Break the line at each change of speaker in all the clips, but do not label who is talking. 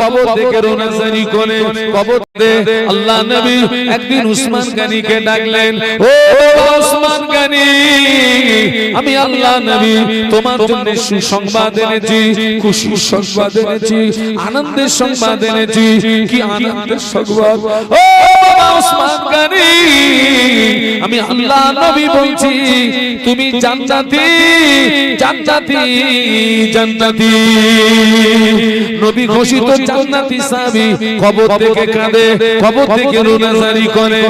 কবর থেকে রোনাজারি করে কবর আল্লাহ নবী একদিন উসমান গানিকে ডাকলেন ও উসমান গানি আমি আল্লাহ নবী তোমার জন্য সুসংবাদ এনেছি খুশি সংবাদ এনেছি আনন্দের সংবাদ এনেছি কি আনন্দের সংবাদ? ও উসমান গানি আমি আল্লাহ নবী বলছি তুমি জান্নাতি জান্নাতি জান্নাতি। নবী ঘোষিত জান্নাতি সাহাবী কবর থেকে কাঁদে কবর থেকে রোনাজারি করে।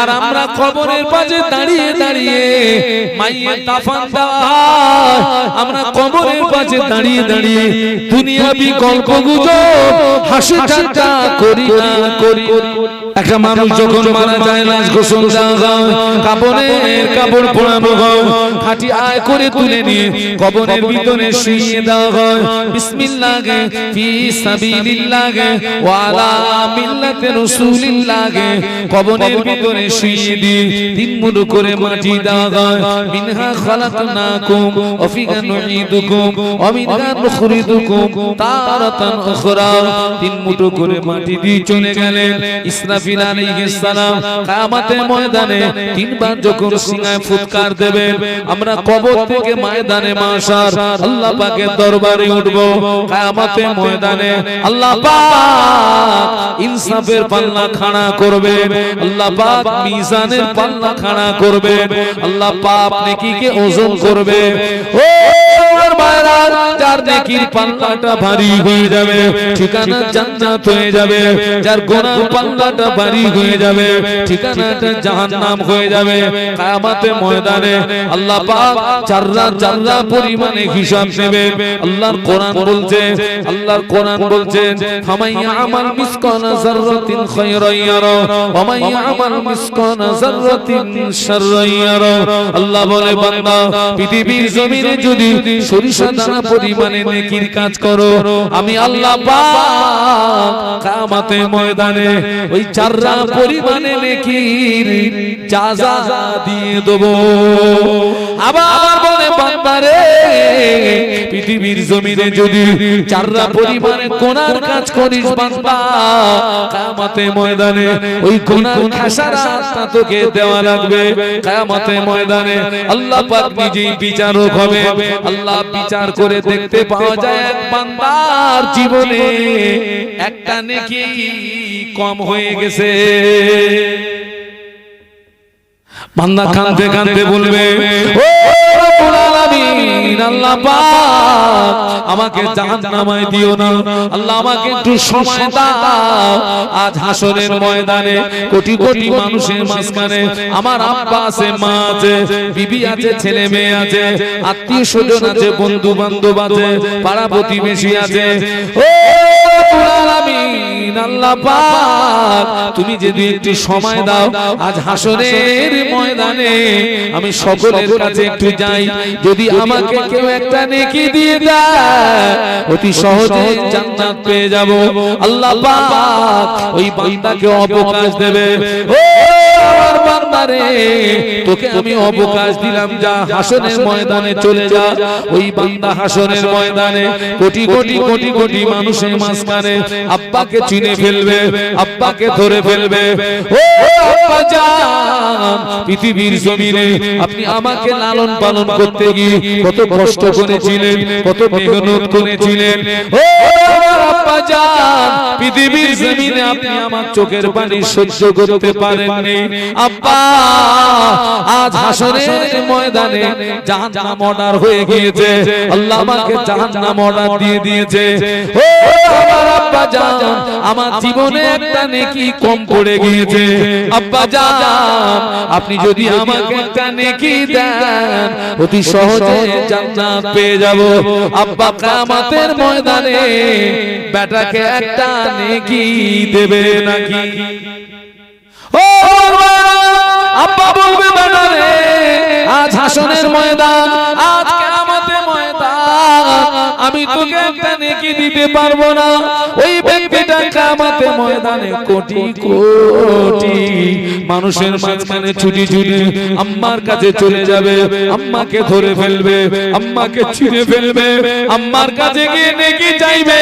আর আমরা কবরের পাশে দাঁড়িয়ে দাঁড়িয়ে। মাইয়ের দাফন দেওয়া আমরা কবরের পাশে দাঁড়িয়ে দাঁড়িয়ে দুনিয়াবি গল্প গুজব হাসি ঠাট্টা করি না করি একটা মানুষ যখন মারা যায় লাশ গোসল দেওয়া কাপড়ের কাপড় হয়। খাটি আয় করে তুলে নিয়ে কবরের ভিতরে শুইয়ে দেওয়া হয়। বিসমিল্লাহে ফি সাবিলিল্লাহে ওয়া আলা রাসূলিল্লাহে, কবরের ভিতরে শুইয়ে দিয়ে তিন করে মাটি মিনহা ওয়া ফিহা নুঈদুকুম ওয়া মিনহা নুখরিজুকুম তারাতান উখরা তিন করে মাটি দিয়ে চলে গেলেন ইসরাফিল আলাইহিস সালাম। কিয়ামতের ময়দানে তিনবার যখন ফুৎকার দেবেন, আমরা কবর থেকে ময়দানে মাশার আল্লাহ পাকের দরবারে উঠব। কিয়ামতের ময়দানে আল্লাহ পাক ইনসাফের পাল্লা খাড়া করবে। আল্লাহ পাক মিজানের পাল্লা খাড়া করবেন আল্লাহ পাক নেকিকে ওজন করবে। ও আমার ভাইরা, যার নেকির পাল্লাটা ভারী হয়ে যাবে ঠিকানা জান্নাত হয়ে যাবে যার গোনার পাল্লাটা ভারী হয়ে যাবে ঠিকানাটা জাহান্নাম হয়ে যাবে কিয়ামতের ময়দানে আল্লাহ পাক জাররা জাররা পরিমাণে হিসাব নেবে আল্লাহর কোরআন বলছে আল্লাহর কোরআন বলছে ফামাইয়া আমাল মিসকানা যাররাতিন খায়রান ইয়ারা ওয়া মাইয়া মিসকানা যাররাতিন ইয়ারা আল্লাহ বলে বান্দা পৃথিবীর জমিনে যদি সরিষা দানা পরিমাণে নেকির কাজ করো। আমি আল্লাহ কামাতে ময়দানে ওই চাররা পরিমাণে নেকির চাজা দিয়ে দেবো। আবার বান্দারে, পৃথিবীর জমিনে যদি চাররা কোনার কাজ করিস বান্দা, কিয়ামতে ময়দানে ওই কোনার তোকে দেওয়া লাগবে। কিয়ামতে ময়দানে আল্লাহ পাক নিজেই বিচারক হবে। আল্লাহ বিচার করে দেখতে পাওয়া যায় এক বান্দার জীবনে একটা নেকি কম হয়ে গেছে। বান্দা কাঁদতে কাঁদতে বলবে, ও আলামিন আল্লাহ পাক আমাকে জাহান্নামায় দিও না। আল্লাহ আমাকে একটু সময় দাও। আজ হাসরের ময়দানে কোটি কোটি মানুষের মাঝখানে আমার আব্বা আছে মা আছে বিবি আছে ছেলে মেয়ে আছে আত্মীয় স্বজন আছে বন্ধু বান্ধব আছে পাড়া প্রতিবেশী আছে। ও আলামিন আল্লাহ পাক তুমি যদি একটু সময় দাও আজ হাসনের ময়দানে আমি সকলের কাছে একটু যাই। যদি আমাকে কেউ একটা নেকি দিয়ে দেয় অতি সহজে জান্নাত পেয়ে যাব। আল্লাহ পাক ওই বান্দাকে অবকাশ দেবে। ও বান্দারে তোকে আমি অবকাশ দিলাম যা হাসনের ময়দানে চলে যা। ওই বান্দা হাসনের ময়দানে। কোটি কোটি কোটি কোটি মানুষের মাঝখানে আব্বাকে চিনে ফেলবে আব্বাকে ধরে ফেলবে। ও আব্বা জান পৃথিবীর জমিনে আপনি আমাকে লালন পালন করতে গিয়ে কত কষ্ট করেছিলেন কত মেহনত করেছিলেন। ও পৃথিবীর জমিনে আপনি আমার চোখের পানি সহ্য করতে পারেননি। আব্বা আজ হাসরের ময়দানে জাহান্নাম অর্ডার হয়ে গিয়েছে। আল্লাহ আমাকে জাহান্নাম অর্ডার দিয়ে দিয়েছে। ও আমার আব্বা জান আমার জীবনে একটা নেকি কম পড়ে গিয়েছে আব্বা জান আপনি যদি আমাকে একটা নেকি দেন অতি সহজে জান্নাত পেয়ে যাব আব্বা ময়দানে বেটাকে একটা নেকি দেবে নাকি ও আব্বা বলবে বেটা রে আজ হাসনের ময়দান আজ ময়দান আমি তোকে একটা নেকি দিতে পারব না? ওই ব্যক্তি ব্যক্তিটা কামাতে ময়দানে কোটি কোটি মানুষের মাঝখানে ছুটি ছুটি আম্মার কাছে চলে যাবে আম্মাকে ধরে ফেলবে আম্মাকে ছিঁড়ে ফেলবে আম্মার কাছে গিয়ে নেকি চাইবে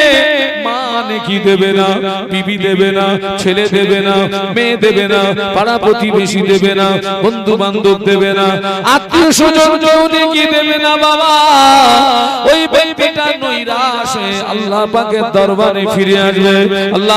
মা নেকি দেবে না বিবি দেবে না ছেলে দেবে না মেয়ে দেবে না পাড়া প্রতিবেশী দেবে না বন্ধু বান্ধব দেবে না আত্মীয় স্বজন কেউ নেকি দেবে না বাবা। ওই ব্যক্তিটা নৈরাশ হয়ে আল্লাহ পাকের দরবারে ফিরে আসবে। আল্লাহ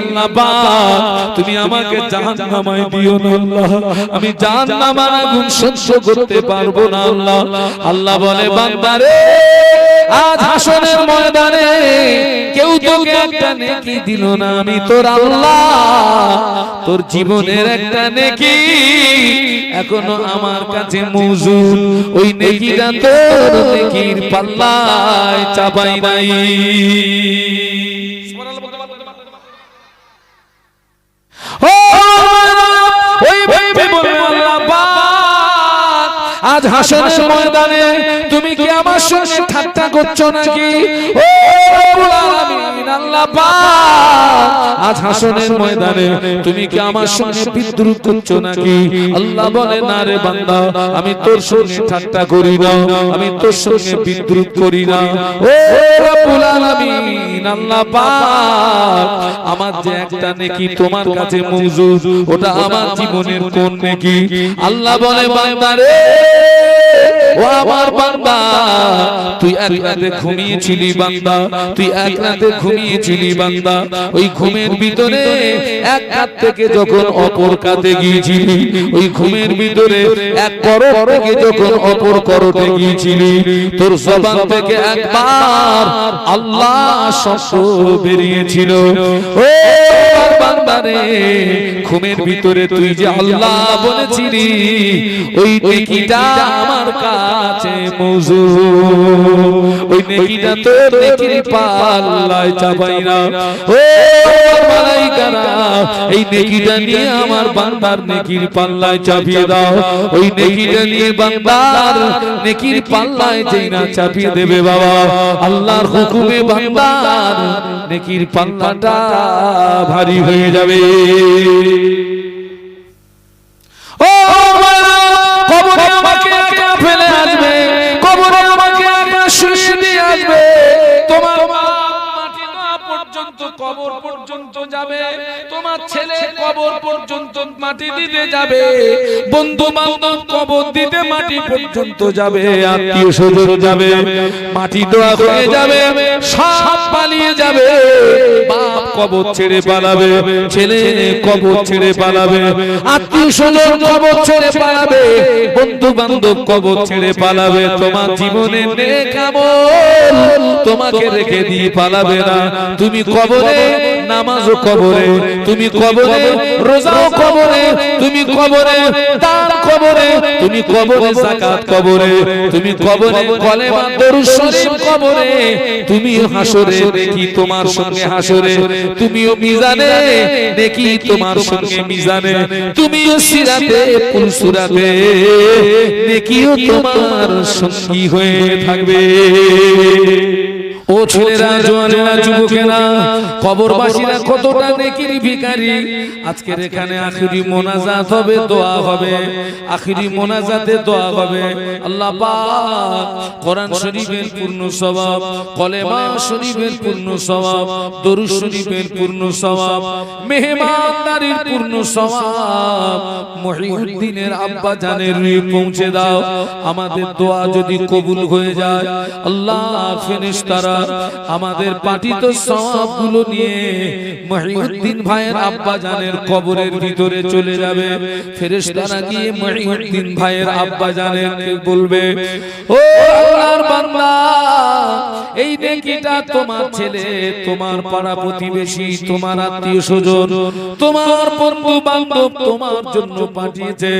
আল্লাহ পাক তুমি আমাকে জাহান্নামায় দিও না আল্লাহ। আমি জাহান্নামার আগুন সহ্য করতে পারব না আল্লাহ। আল্লাহ। বলে বান্দারে আজ হাসনের ময়দানে কেউ তোকে একটা নেকি দিল না আমি তোর আল্লাহ। তোর জীবনের একটা নেকি এখনও আমার কাছে মজুদ ওই নেকিটা তোর নেকির পাল্লায় চাপাই নাই। আজ হাসনের ময়দানে তুমি কি আমার সঙ্গে ঠাট্টা করছ নাকি? ও আল্লাহ আজ হাসনের ময়দানে তুমি কি আমার সঙ্গে বিদ্রুপ করছ নাকি? আল্লাহ বলে না রে বান্দা আমি তোর সঙ্গে ঠাট্টা করি না আমি তোর সঙ্গে বিদ্রুপ করি না। ও রব্বুল আলামিন আল্লাহ পাক আমার যে একটা নেকি তোমার কাছে ওটা আমার জীবনের কোন নেকি? আল্লাহ বলে বান্দারে ও আমার বান্দা তুই এক রাতে ঘুমিয়েছিলি বান্দা তুই এক রাতে ঘুমিয়েছিলি বান্দা, ওই ঘুমের ভিতরে এক কাত থেকে যখন অপর কাতে গিয়েছিলি ওই ঘুমের ভিতরে এক করো যখন অপর করতে গিয়েছিলি তোর জবান থেকে একবার আল্লাহ শব্দ বেরিয়েছিল। ও আমার বান্দারে ঘুমের ভিতরে তুই যে আল্লাহ বলেছিলি ওই নেকিটা আমার কাছে মজুদ ওই নেকিটা তোর নেকির পাল্লায় চাপাই না ও মালাইকারা এই নেকিটা নিয়ে আমার বান্দার নেকির পাল্লায় চাপিয়ে দাও। ওই নেকিটা নিয়ে বান্দার নেকির পাল্লায় যেই না চাপিয়ে দেবে বাবা। আল্লাহর হুকুমে বান্দার নেকির পাল্লাটা ভারী হয়ে যাবে। ও মারা, কবরে আমাকে একা ফেলে আসবে কবরে আমাকে একা শুয়ে দিয়ে আসবে তোমার যাবে। তোমার যাবে। বন্ধু মাটি পর্যন্ত যাবে। যাবে। মাটি দোয়া যাবে। পালিয়ে যাবে। বাপ কবর ছেড়ে পালাবে। ছেলে কবর ছেড়ে পালাবে। আত্মীয় স্বজন কবর ছেড়ে পালাবে। বন্ধু বান্ধব কবর ছেড়ে পালাবে। তোমার জীবনে নেকামল তোমাকে রেখে দিয়ে পালাবে না। তুমি কবরে নামাজও কবরে, তুমি কবরে, রোজাও কবরে, তুমি কবরে, দান কবরে, তুমি কবরে, যাকাত কবরে, তুমি কবরে কলেমা দরুদ শরীফ কবরে, তুমি হাসরে, দেখি তোমার সঙ্গে হাসরে, তুমিও মিজানে, দেখি তোমার সঙ্গে মিজানে, তুমিও সিরাতে পুলসুরাতে নেকিও তোমার সঙ্গী হয়ে থাকবে। ও ছেলেরা জোয়ানেরা যুবকেরা কবরবাসীরা কতটা নেকির ভিখারি? আজকের এখানে আখিরি মোনাজাত হবে দোয়া হবে। আখিরি মোনাজাতে দোয়া হবে। আল্লাহ পাক কোরআন শরীফের পূর্ণ সওয়াব কলেমা শরীফের পূর্ণ সওয়াব দরুদ শরীফের পূর্ণ সওয়াব মেহমানদারির পূর্ণ সওয়াব মহিউদ্দিনের আব্বা জানের পৌঁছে দাও। আমাদের দোয়া যদি কবুল হয়ে যায়। আল্লাহ ফেরেশতারা আমাদের পাঠিত সওয়াবগুলো নিয়ে মহিউদ্দিন ভাইয়ের আব্বা জানের কবরের ভিতরে চলে যাবে। ফেরেশতারা গিয়ে মহিউদ্দিন ভাইয়ের আব্বা জানের বলবে ও আল্লাহর বান্দা এই নেকিটা তোমার ছেলে তোমার পাড়া প্রতিবেশী তোমার আত্মীয় স্বজন তোমার বন্ধু বান্ধব তোমার জন্য পাঠিয়েছে।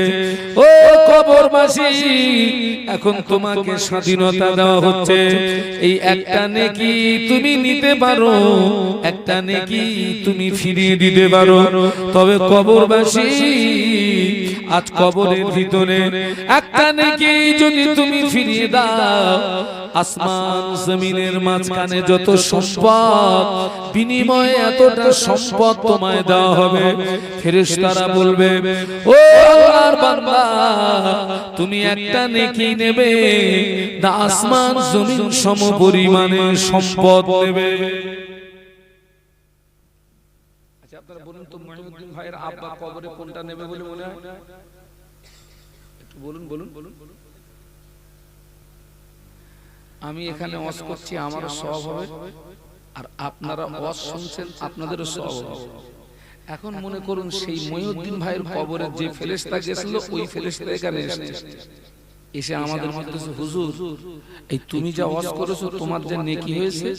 ও কবরবাসী এখন তোমাকে স্বাধীনতা দেওয়া হচ্ছে। এই একটা নেকি তুমি নিতে পারো? একটা নেকি তুমি ফিরিয়ে দিতে পারো। তবে কবরবাসী আজ কবরের ভিতরে একটা নেকি যদি তুমি ফিরিয়ে দাও আসমান জমিনের মাঝখানে যত সম্পদ বিনিময়ে এতটা সম্পদ তোমায় দেওয়া হবে। ফেরেশতারা বলবে ও আল্লাহর বান্দা তুমি একটা নেকি নেবে না আসমান জমিন সম পরিমাণে সম্পদ নেবে। আচ্ছা আপনারা বলুন তো মহিউদ্দিন ভাইয়ের আব্বা কবরে কোনটা নেবে বলে মনে হয়? একটু বলুন বলুন বলুন। আমি এখানে অস করছি আমারও সব হবে। আর আপনারা অস শুনছেন আপনাদেরও সব হবে। এখন মনে করুন সেই মহিউদ্দিন ভাইয়ের কবরে যে ফেরেশতা গেছিল ওই ফেরেশতা এখানে এসেছে। এসে আমাদের মধ্যে হুজুর এই তুমি যা ওয়াজ করেছ তোমার যে নেকি হয়েছে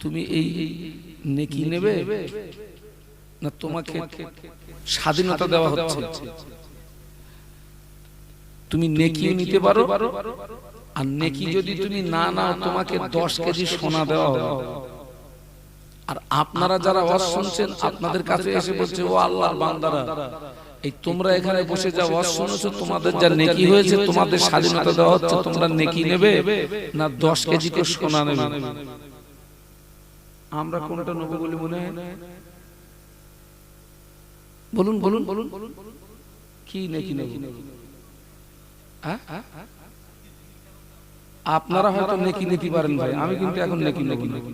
তুমি এই নেকি নেবে? না তোমাকে স্বাধীনতা দেওয়া হচ্ছে। তুমি নেকিও নিতে পারো। আর নেকি যদি তুমি না নাও তোমাকে দশ কেজি সোনা দেওয়া হবে। আর আপনারা যারা ওয়াজ শুনছেন আপনাদের কাছে এসে বলছে ও আল্লাহর বান্দারা। এই তোমরা এখানে বসে যা ওয়াজ শুনেছো তোমাদের যা নেকি হয়েছে তোমাদের স্বাধীনতা দেওয়া হচ্ছে তোমরা নেকি নেবে না দশ কেজি করে সোনা নেবে? আমরা কোনটা নেব বলে মনে হয়? বলুন বলুন। বলুন কি নেকি নেকি হ্যাঁ? আপনারা হয়তো নেকি নেকি পারেন ভাই। আমি কিন্তু এখন নেকি নেকি নেকি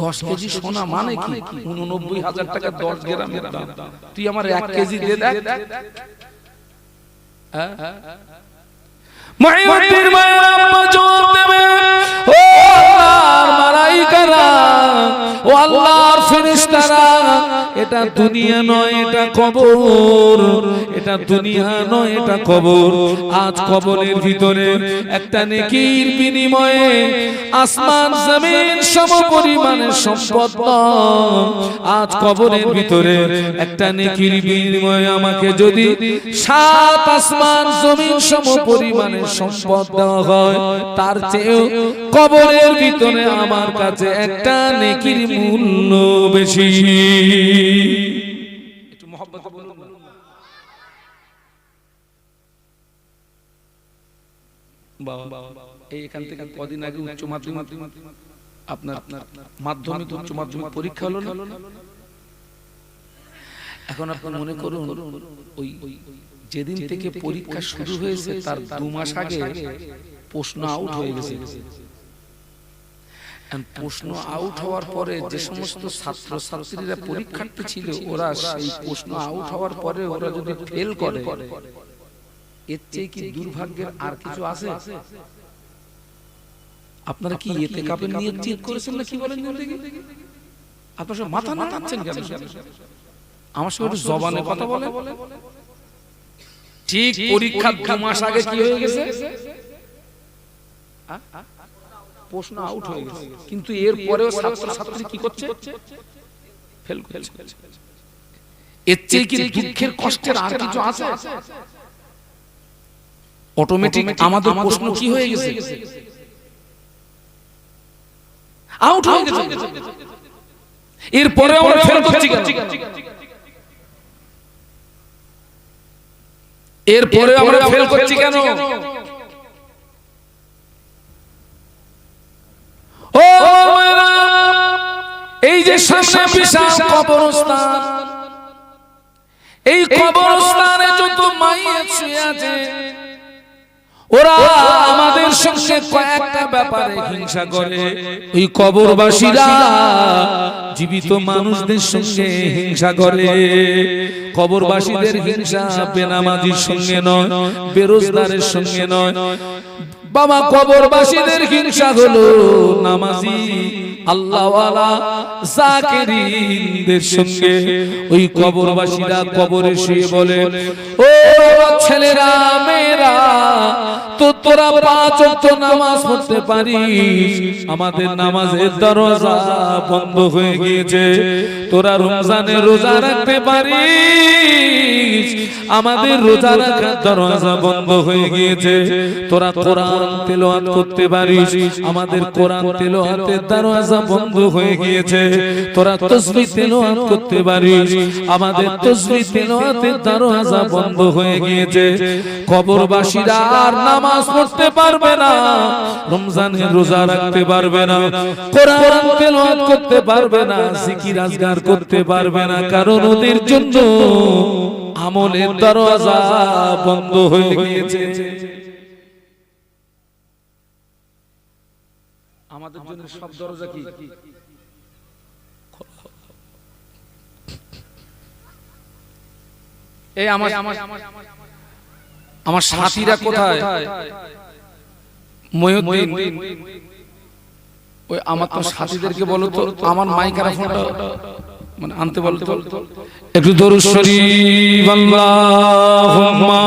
দশ কেজি সোনা মানে কি? উননব্বই হাজার টাকা দশ গ্রামের দাম। তুই আমার এক কেজি দিয়ে দেখ। মায়ের মায়ের আম্মা জোর দেবে। ও আল্লাহর মালাইকারা। এটা দুনিয়া নয় এটা কবর। এটা দুনিয়া নয় এটা কবর। আজ কবরের ভিতরে একটা নেকির বিনিময়ে আসমান জমিন সম পরিমাণে সম্পদ আজ কবরের ভিতরে একটা নেকির বিনিময়ে আমাকে যদি সাত আসমান জমিন সম পরিমাণে সম্পদ দেওয়া হয় তার চেয়েও কবরের ভিতরে আমার কাছে একটা নেকির মূল্য বেশি। এখান মনে করুন, ওই যেদিন থেকে পরীক্ষা শুরু হয়েছে, তার দু মাস আগে প্রশ্ন আউট হয়ে গেছে। প্রশ্ন আউট হওয়ার পরে যে সমস্ত ছাত্র ছাত্রীরা পরীক্ষার্থী ছিল ওরা সেই প্রশ্ন আউট হওয়ার পরে ওরা যদি ফেল করে এর চেয়ে কি দুর্ভাগ্যের আর কিছু আছে? আপনারা কি এতে কাপের নিয়ে চেক করেছেন না কি বলেন আপনারা সব মাথা না নাচ্ছেন কেন? আমার সঙ্গে একটু জবানে কথা বলে। ঠিক পরীক্ষা দু মাস আগে কি হয়ে গেছে? প্রশ্ন আউট হয়ে গেছে। কিন্তু এর পরেও ছাত্র ছাত্রী কি করছে? ফেল করছে এর চেয়ে কি দুঃখের কষ্টের আর কিছু আছে? অটোমেটিক আমাদের প্রশ্ন কি হয়ে গেছে? আউট হয়ে গেছে। এরপরে আমরা ফেল করছি কেন? এরপরে আমরা ফেল করছি কেন? ও এই যে সামনে বিশাল কবরস্থান। এই কবরস্থানে যত মাইয়া শুয়ে আছে ওরা আমাদের সঙ্গে কয়েকটা ব্যাপারে হিংসা করে। ওই কবরবাসীরা জীবিত মানুষদের সঙ্গে হিংসা করে। কবরবাসীদের হিংসা বেনামাজির সঙ্গে নয় বেরোজগারের সঙ্গে নয়। বাবা কবরবাসীদের হিংসা হলো নামাজি। আল্লাহওয়ালা সঙ্গে ওই কবরবাসীরা কবরে শুয়ে বলে, ও ছেলেরা, মেয়েরা, তো তোরা পাঁচ নামাজ পড়তে পারিস। আমাদের নামাজের দরজা বন্ধ হয়ে গিয়েছে। তোরা রমজানে রোজা রাখতে পারিস। আমাদের রোজা রাখার দরজা বন্ধ হয়ে গিয়েছে। তোরা কোরআন তেলাওয়াত করতে পারিস। আমাদের কোরআন তেলাওয়াতের দরজা বন্ধ হয়ে গিয়েছে। তোরা তাসবিহ তেলাওয়াত করতে পারিস। আমাদের তাসবিহ তেলাওয়াতের দরজা বন্ধ হয়ে গিয়েছে। কবরবাসীরা আর নামাজ পড়তে পারবে না। রমজানে রোজা রাখতে পারবে না। কোরআন তেলাওয়াত করতে পারবে না। জিকির আজগার করতে পারবে না। কারণ ওদের জন্য আমলের দরজা বন্ধ হয়ে গিয়েছে। আমাদের জন্য সব দরজা কি? এই আমার আমার সাথীরা কোথায়? ময়ূদ্দিন ওই আমার তো সাথীদেরকে বলো তো আমার মাইকারা ফোনটা মানে আনতে বলো তো। একটু দরুদ শরীফ আল্লাহুম্মা।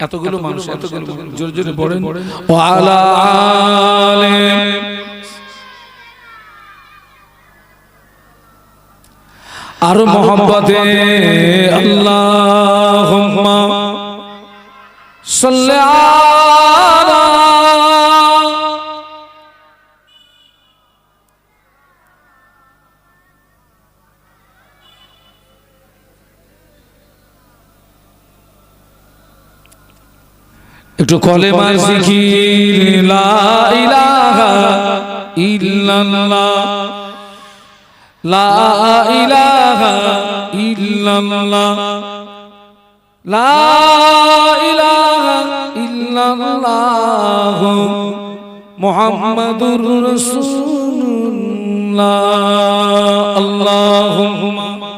এতগুলো মানুষ এতগুলো জোরে জোরে পড়েন ওয়া আলা আল্লাহ সাল্লাল্লাহু মোহাম্মদে আল্লাহুম্মা সাল্লি একটু কলেমা জিকির লা ইলাহা ইল্লাল্লাহ। লা ইলাহা ইল্লাল্লাহ। লা ইলাহা ইল্লাল্লাহ। মুহাম্মাদুর রাসূলুল্লাহ। আল্লাহুম্মা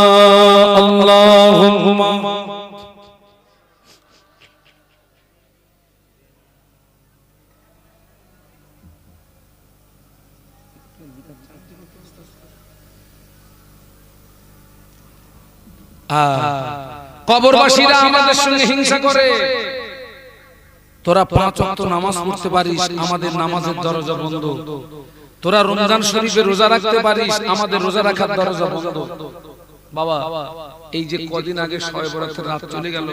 কবরবাসীরা আমাদের সঙ্গে হিংসা করে। তোরা পাঁচ ওয়াক্ত নামাজ পড়তে পারিস আমাদের নামাজের দরজা বন্ধ। তোরা রমজান শরীফে রোজা রাখতে পারিস আমাদের রোজা রাখার দরজা বন্ধ। বাবা এই যে কদিন আগে শয়ে বরাতের রাত চলে গেল।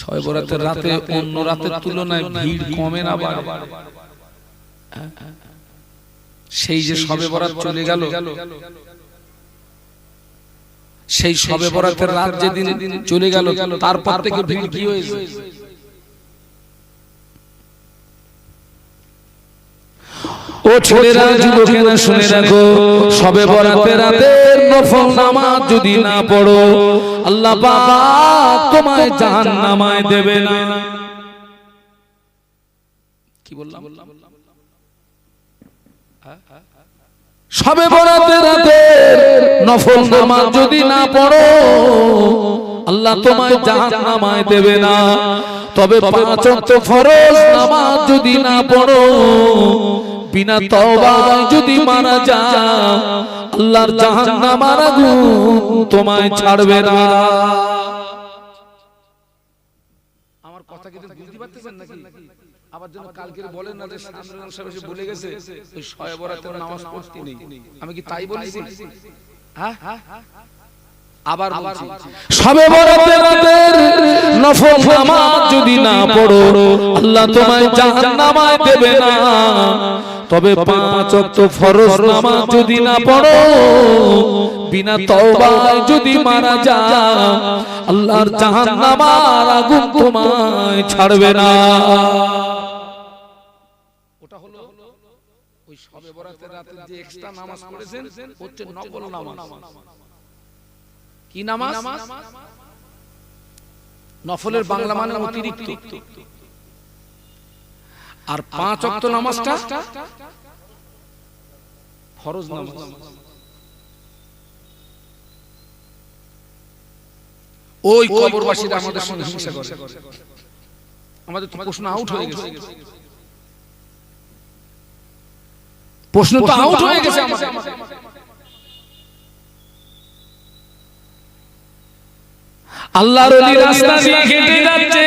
শয়ে বরাতের রাতে অন্য রাতের তুলনায় ভিড় কমে না বাড়ে। সেই যে শবে বরাত চলে গেল। সেই সবে বরাতের রাত যেদিন চলে গেল তারপর থেকে ভিড় কি হয়েছে? ও ছেলেরা যুবকেরা শুনে রাখো সবে বরাতের রাতের নফল নামাজ যদি না পড়ো আল্লাহ পাক তোমায় জাহান্নামায় দেবে না। কি বললাম? সবে বরাতে রাতে নফল নামাজ যদি না পড়ো আল্লাহ তোমায় জাহান্নামায় দেবে না। তবে পাঁচ ওয়াক্ত ফরজ নামাজ যদি না পড়ো বিনা তওবায় যদি মারা যাও আল্লাহর জাহান্নামার আগুন তোমায় ছাড়বে না আমার কথা কি বুঝতে পারতেছেন নাকি আবার যেন কালকে বলেন না যে সামরান সাহেব এসে বলে গেছে ওই শয়ে বরাতের নামাজ পড়তে নেই। আমি কি তাই বলেছি? হ্যাঁ? আবার বলছি। সবে বরাতের রাতের নফল নামাজ যদি না পড়ো আল্লাহ তোমায় জাহান্নামায় দেবে না। তবে পাঁচ ওয়াক্ত ফরজ নামাজ যদি না পড়ো বিনা তওবায় যদি মারা যাও আল্লাহর জাহান্নামার আগুন তোমায় ছাড়বে না।
ওটা হলো ওই সবে বরাতের রাতে যে এক্সট্রা নামাজ পড়েছেন হচ্ছে নকল নামাজ। কি নামাজ? নফলের বাংলা মানে অতিরিক্ত। আর পাঁচ অক্ত নামাজটা ফরজ নামাজ। ওই কবরবাসীরা আমাদের সঙ্গে হিংসা করে। আমাদের তো প্রশ্ন আউট হয়ে গেছে। প্রশ্ন তো আউট হয়ে গেছে
আল্লাহর ওলি রাস্তা দিয়ে হেঁটে যাচ্ছে।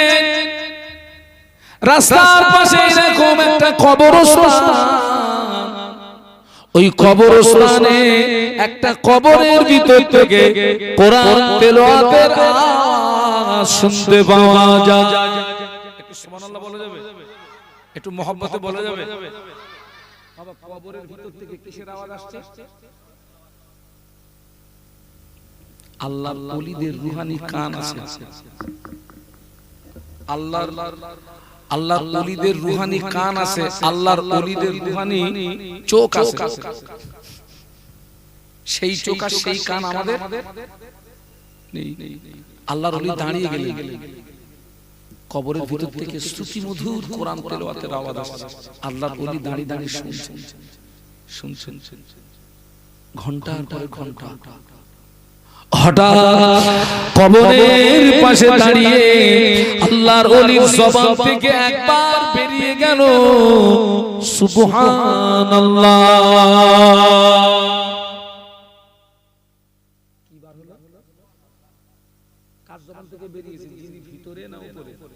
রাস্তার পাশে এরকম একটা কবরস্থান। ওই কবরস্থানে একটা কবরের ভিতর থেকে কোরআন তেলাওয়াতের আওয়াজ শুনতে পাওয়া যায়।
একটু সুবহানাল্লাহ বলা যাবে? একটু মহব্বতে বলা যাবে? কবরের ভিতর থেকে কিসের আওয়াজ আসছে? আল্লাহর ওলিদের রুহানি কান আছে। আল্লাহর আল্লাহর ওলিদের রুহানি কান আছে। আল্লাহর ওলিদের রুহানি চোখ আছে। সেই চোখ আর সেই কান আমাদের? নেই আল্লাহর ওলি দাঁড়িয়ে গেলেন কবরের ভিতর থেকে শ্রুতি মধুর কোরআন তেলাওয়াতের আওয়াজ আসছে। আল্লাহর ওলি দাঁড়িয়ে দাঁড়িয়ে শুনছেন। শুনছেন। ঘণ্টার পরে ঘণ্টা।
হঠাৎ কবরের পাশে দাঁড়িয়ে আল্লাহর ওলির জবান থেকে একবার বেরিয়ে গেল। সুবহানাল্লাহ।
কার জবান থেকে বেরিয়েছে যিনি ভিতরে না উপরে উপরে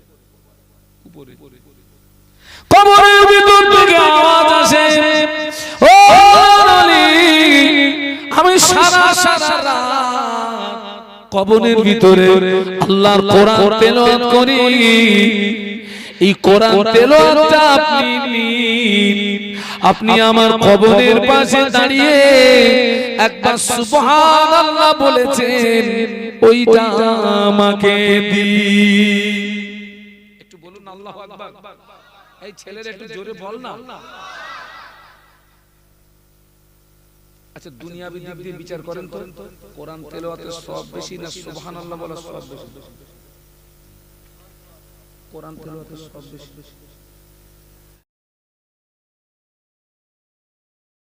আমি ভিতরে আল্লাহর কোরআন তেলাওয়াত করি। এই কোরআন তেলাওয়াতটা আপনি। আপনি আমার কবরের পাশে দাঁড়িয়ে একবার সুবহানাল্লাহ বলেছেন, ওইটা আমাকে দিন।
এই ছেলের একটু জোরে বল না। আচ্ছা দুনিয়াবি দিক দিয়ে বিচার করেন তো। কোরআন তেলাওয়াতের সব বেশি না সুবহানাল্লাহ বলা সব বেশি। কোরআন তেলাওয়াতের সব বেশি।